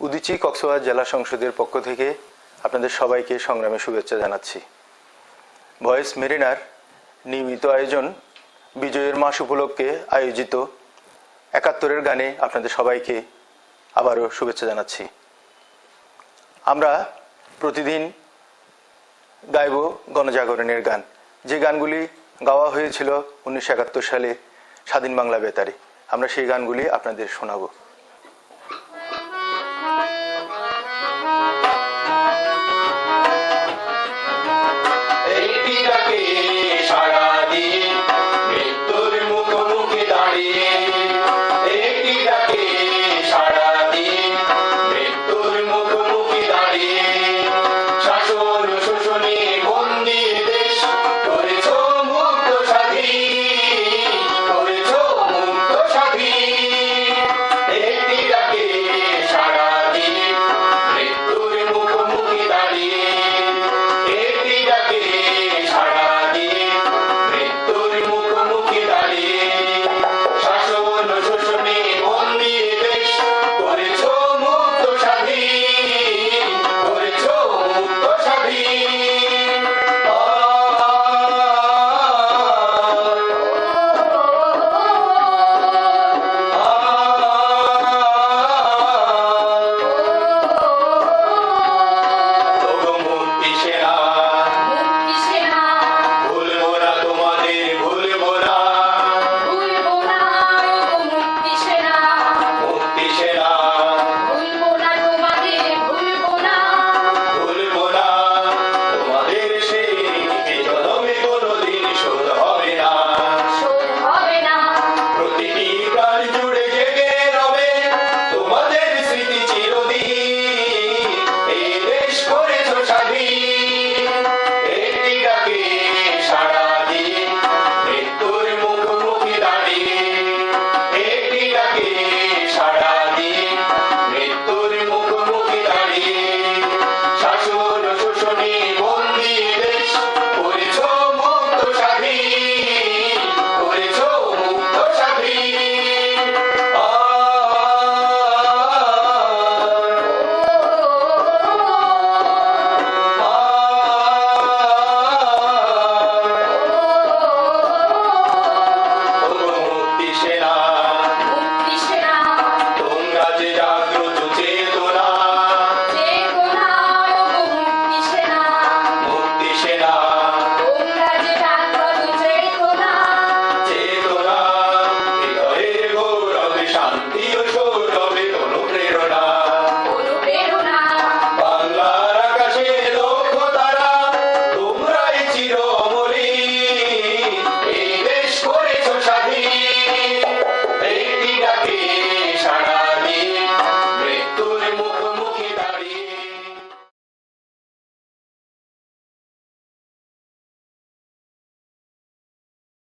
উদিচি কক্সবাজার জেলা সংসদের পক্ষ থেকে আপনাদের সবাইকে সংগ্রামে শুভেচ্ছা জানাচ্ছি। ভয়েস মেরিনার নিয়মিত আয়োজন বিজয়ের মাস উপলক্ষে আয়োজিত একাত্তরের গানে আপনাদের সবাইকে আবারও শুভেচ্ছা জানাচ্ছি। আমরা প্রতিদিন গাইব গণজাগরণের গান। যে গানগুলি গাওয়া হয়েছিল উনিশশো একাত্তর সালে স্বাধীন বাংলা বেতারে, আমরা সেই গানগুলি আপনাদের শোনাবো।